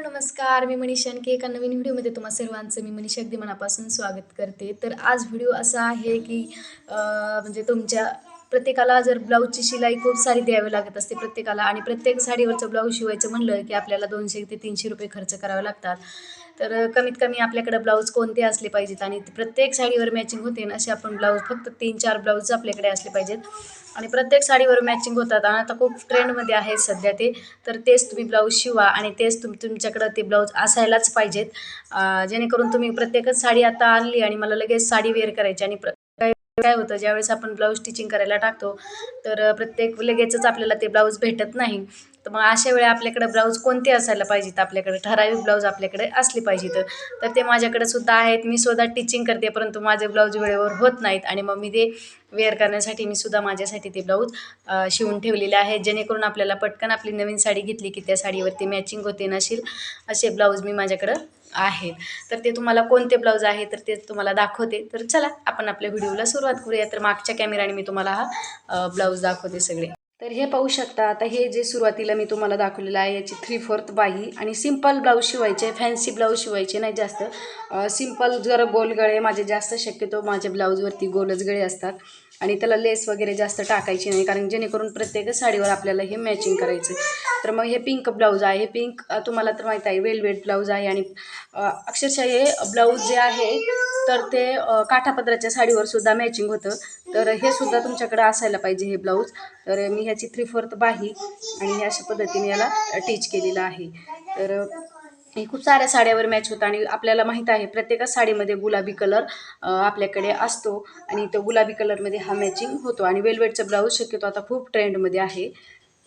Hello नमस्कार मी मनीषा आणखी एका नवीन व्हिडिओमध्ये तुम्हा सर्वांचं मी मनीषा अगदी मनापासून स्वागत करते. तर आज व्हिडिओ असा आहे की म्हणजे तुमच्या प्रत्येकाला जर ब्लाऊजची शिलाई खूप सारी द्यावी लागत असते प्रत्येकाला आणि प्रत्येक साडीवरचं ब्लाऊज शिवायचं म्हणलं की आपल्याला दोनशे ते तीनशे रुपये खर्च करावे लागतात. तर कमीत कमी आपल्याकडे ब्लाऊज कोणते असले पाहिजेत आणि प्रत्येक साडीवर मॅचिंग होते ना असे आपण ब्लाऊज फक्त तीन चार ब्लाऊज आपल्याकडे असले पाहिजेत. आणि प्रत्येक साडीवर मॅचिंग होतात आणि आता खूप ट्रेंडमध्ये आहे सध्या ते. तर तेच तुम्ही ब्लाऊज शिवा आणि तेच तुम तुमच्याकडं ते ब्लाऊज असायलाच पाहिजेत. जेणेकरून तुम्ही प्रत्येकच साडी आता आणली आणि मला लगेच साडी वेअर करायची आणि प्र काय होतं ज्यावेळेस आपण ब्लाऊज स्टिचिंग करायला टाकतो तर प्रत्येक लगेचच आपल्याला ते ब्लाऊज भेटत नाही. तर मग अशा वेळी आपल्याकडे ब्लाऊज कोणते असायला पाहिजेत? आपल्याकडे ठराविक ब्लाऊज आपल्याकडे असले पाहिजेत. तर ते माझ्याकडे सुद्धा आहेत. मी स्वतः टिचिंग करते परंतु माझे ब्लाऊज वेळेवर होत नाहीत आणि मग मी ते वेअर करण्यासाठी मी सुद्धा माझ्यासाठी ते ब्लाऊज शिवून ठेवलेले आहेत जेणेकरून आपल्याला पटकन आपली नवीन साडी घेतली की त्या साडीवरती मॅचिंग होते नशील असे ब्लाऊज मी माझ्याकडं आहेत तर ते तुम्हाला कोणते ब्लाऊज आहे तर ते तुम्हाला दाखवते. तर चला आपण आपल्या व्हिडिओला सुरुवात करूया. तर मागच्या कॅमेराने मी तुम्हाला हा ब्लाऊज दाखवते सगळे. तर हे पाहू शकता आता हे जे सुरुवातीला मी तुम्हाला दाखवलेलं आहे याची थ्री फोर्थ बाही आणि सिंपल ब्लाऊज शिवायचे फॅन्सी ब्लाऊज शिवायचे नाही जास्त. सिंपल जर गोल गळे माझे जास्त शक्यतो माझ्या ब्लाऊजवरती गोलच गळे असतात. आणि त्याला लेस वगैरे जास्त टाकायची नाही कारण जेणेकरून प्रत्येक साडीवर आपल्याला हे मॅचिंग करायचं. तर मग हे पिंक ब्लाऊज आहे. हे पिंक तुम्हाला तर माहीत आहे वेलवेट ब्लाऊज आहे आणि अक्षरशः हे ब्लाऊज जे आहे तर ते काठापदराच्या साडीवर सुद्धा मॅचिंग होतं. तर हे सुद्धा तुमच्याकडे असायला पाहिजे हे ब्लाऊज तर मी ह्याची थ्री फोर्थ बाही आणि ह्या अशा पद्धतीने याला टीच केलेलं आहे. तर हे खूप साऱ्या साड्यावर मॅच होतं आणि आपल्याला माहीत आहे प्रत्येकच साडीमध्ये गुलाबी कलर आपल्याकडे असतो आणि तो गुलाबी कलरमध्ये हा मॅचिंग होतो आणि वेलवेटचं ब्लाऊज शक्यतो आता खूप ट्रेंडमध्ये आहे.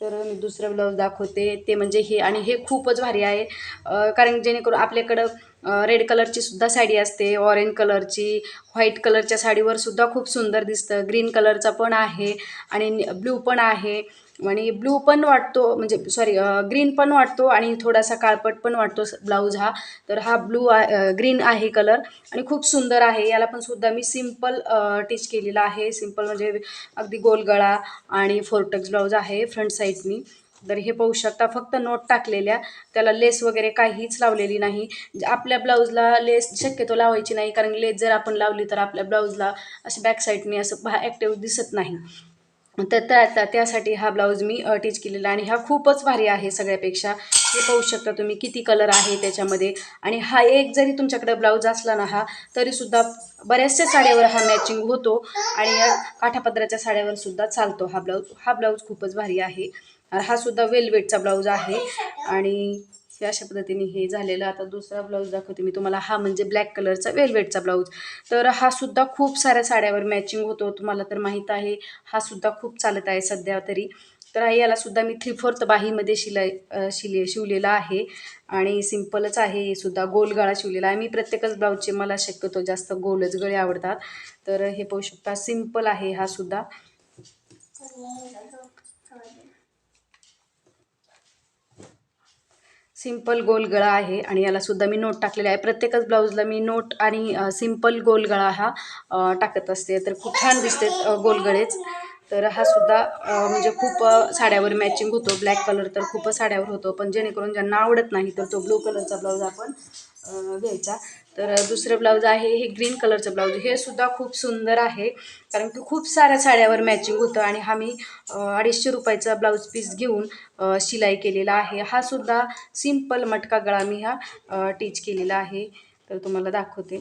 तर मी दुसरं ब्लाऊज दाखवते ते म्हणजे हे आणि हे खूपच भारी आहे कारण जेणेकरून आपल्याकडं रेड कलरची सुद्धा साडी असते ऑरेंज कलरची व्हाईट कलरच्या साडीवर सुद्धा खूप सुंदर दिसतं. ग्रीन कलरचा पण आहे आणि ब्ल्यू पण आहे. आणि ब्लू पण वाटतो म्हणजे सॉरी ग्रीन पण वाटतो आणि थोडासा काळपट पण वाटतो ब्लाऊज हा. तर हा ब्लू ग्रीन आहे कलर आणि खूप सुंदर आहे. याला पण सुद्धा मी सिंपल टीच केलेला आहे. सिंपल म्हणजे अगदी गोलगळा आणि फोरटक्स ब्लाऊज आहे फ्रंट साईडनी तर हे पाहू शकता फक्त नोट टाकलेल्या त्याला लेस वगैरे काहीच लावलेली नाही. ज- आपल्या ब्लाऊजला लेस शक्यतो लावायची नाही कारण लेस जर आपण लावली तर आपल्या ब्लाऊजला असे बॅक साईडने असं भा ॲक्टिव्ह दिसत नाही. तर त्या त्या- त्यासाठी हा ब्लाऊज मी टीच केलेला आणि हा खूपच भारी आहे सगळ्यापेक्षा. हे पाहू शकता तुम्ही किती कलर आहे त्याच्यामध्ये. आणि हा एक जरी तुमच्याकडे ब्लाऊज असला ना हा तरीसुद्धा बऱ्याचशा साड्यावर हा मॅचिंग होतो. आणि या काठापदराच्या साड्यावर सुद्धा चालतो हा ब्लाऊज हा ब्लाऊज खूपच भारी आहे. हा सुद्धा वेलवेटचा ब्लाऊज आहे. आणि हे अशा पद्धतीने हे झालेलं. आता दुसरा ब्लाऊज दाखवते मी तुम्हाला. हा म्हणजे ब्लॅक कलरचा वेलवेटचा ब्लाऊज तर हा सुद्धा खूप साऱ्या साड्यावर मॅचिंग होतो. तुम्हाला तर माहीत आहे. हा सुद्धा खूप चालत आहे सध्या तरी. तर याला सुद्धा मी थ्री फोर्थ बाहीमध्ये शिलाई अ, शिले शिवलेला आहे. आणि सिम्पलच आहे. हे सुद्धा गोल गळा शिवलेला आहे. मी प्रत्येकच ब्लाऊजचे मला शक्यतो जास्त गोलच गळे आवडतात. तर हे पाहू शकता. सिंपल आहे हा सुद्धा. सिंपल गोल गळा आहे आणि याला सुद्धा मी नोट टाकलेला आहे. प्रत्येकच ब्लाऊजला मी नोट आणि सिंपल गोल गळा हा टाकत असते. तर खूप छान दिसते गोलगळेच. तर हा सुद्धा म्हणजे खूप साड्यावर मॅचिंग होतो. ब्लॅक कलर तर खूपच साड्यावर होतो. पण जेणेकरून ज्यांना आवडत नाही तर तो ब्लू कलरचा ब्लाऊज आपण घ्यायचा. तर दुसरं ब्लाऊज आहे हे ग्रीन कलरचं ब्लाऊज. हे सुद्धा खूप सुंदर आहे कारण की खूप साऱ्या साड्यावर मॅचिंग होतं आणि हा मी अडीचशे रुपयाचा ब्लाऊज पीस घेऊन शिलाई केलेला आहे. हा सुद्धा सिंपल मटका गळा मी हा टीच केलेला आहे. तर तुम्हाला दाखवते.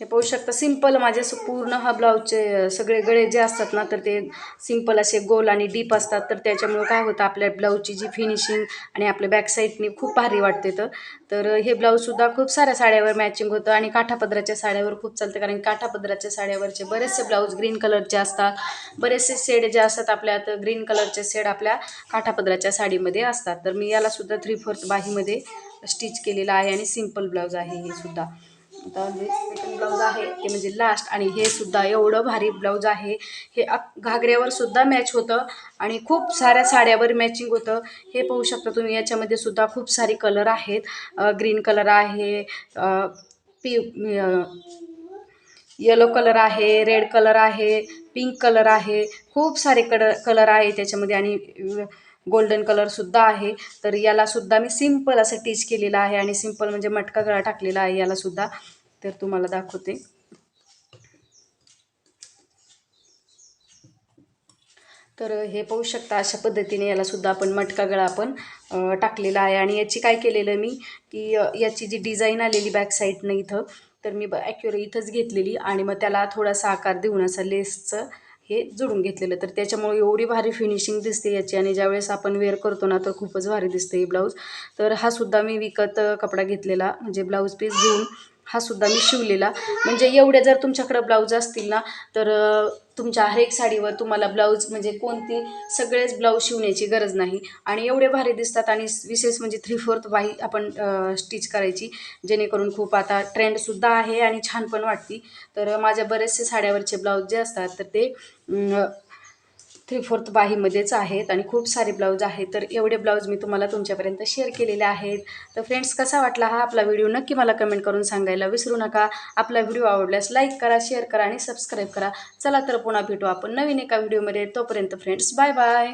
हे पाहू शकता सिंपल माझे असं पूर्ण हा ब्लाऊजचे सगळे गळे जे असतात ना तर ते सिंपल असे गोल आणि डीप असतात. तर त्याच्यामुळं काय होतं आपल्या ब्लाऊजची जी फिनिशिंग आणि आपल्या बॅकसाईडनी खूप भारी वाटते तर. तर हे ब्लाऊजसुद्धा खूप साऱ्या साड्यावर मॅचिंग होतं आणि काठापदराच्या साड्यावर खूप चालतं. कारण काठापदराच्या साड्यावरचे बरेचसे ब्लाऊज ग्रीन कलरचे असतात. बरेचसे शेड जे असतात आपल्या तर ग्रीन कलरचे शेड आपल्या काठापदराच्या साडीमध्ये असतात. तर मी यालासुद्धा थ्री फोर्थ बाहीमध्ये स्टिच केलेला आहे आणि सिंपल ब्लाऊज आहे हे सुद्धा. आता जे सेकंड ब्लाऊज आहे ते म्हणजे लास्ट आणि हे सुद्धा एवढं भारी ब्लाऊज आहे. हे अक- घागऱ्यावर सुद्धा मॅच होतं आणि खूप साऱ्या साड्यावर मॅचिंग होतं. हे पाहू शकता तुम्ही याच्यामध्ये सुद्धा खूप सारे कलर आहेत. ग्रीन कलर आहे पी येलो कलर आहे रेड कलर आहे पिंक कलर आहे. खूप सारे कलर कलर आहे त्याच्यामध्ये आणि गोल्डन कलरसुद्धा आहे. तर यालासुद्धा मी सिंपल असं टीच केलेलं आहे आणि सिंपल म्हणजे मटका गळा टाकलेला आहे यालासुद्धा तर तुम्हाला दाखवते. तर हे पाहू शकता अशा पद्धतीने यालासुद्धा आपण मटका गळा आपण टाकलेला आहे. आणि याची काय केलेलं मी की याची जी डिझाईन आलेली बॅक साईडनं इथं तर मी ॲक्युरे इथंच घेतलेली. आणि मग त्याला थोडासा आकार देऊन असं लेसचं हे जोडून घेतलेलं. तर त्याच्यामुळे एवढी भारी फिनिशिंग दिसते याची आणि ज्यावेळेस आपण वेअर करतो ना तर खूपच भारी दिसते हे ब्लाऊज तर हा सुद्धा मी विकत कपडा घेतलेला. म्हणजे ब्लाऊज पीस घेऊन हा सुद्धा मी शिवलेला. म्हणजे एवढे जर तुमच्याकडं ब्लाऊज असतील ना तर तुमच्या तुमच्या हरेक साडीवर तुम्हाला ब्लाऊज म्हणजे कोणती सगळेच ब्लाऊज शिवण्याची गरज नाही. आणि एवढे भारी दिसतात आणि विशेष म्हणजे थ्री फोर्थ वाई आपण स्टिच करायची. जेणेकरून खूप आता ट्रेंडसुद्धा आहे आणि छान पण वाटते. तर माझ्या बरेचसे साड्यावरचे ब्लाऊज जे असतात तर ते थ्री फोर्थ बाहीमध्येच आहेत आणि खूप सारे ब्लाऊज आहेत. तर एवढे ब्लाऊज मी तुम्हाला तुमच्यापर्यंत शेअर केलेले आहेत. तर फ्रेंड्स कसा वाटला हा आपला व्हिडिओ नक्की मला कमेंट करून सांगायला विसरू नका. आपला व्हिडिओ आवडल्यास लाईक करा शेअर करा आणि सबस्क्राईब करा. चला तर पुन्हा भेटू आपण नवीन एका व्हिडिओमध्ये तोपर्यंत फ्रेंड्स बाय बाय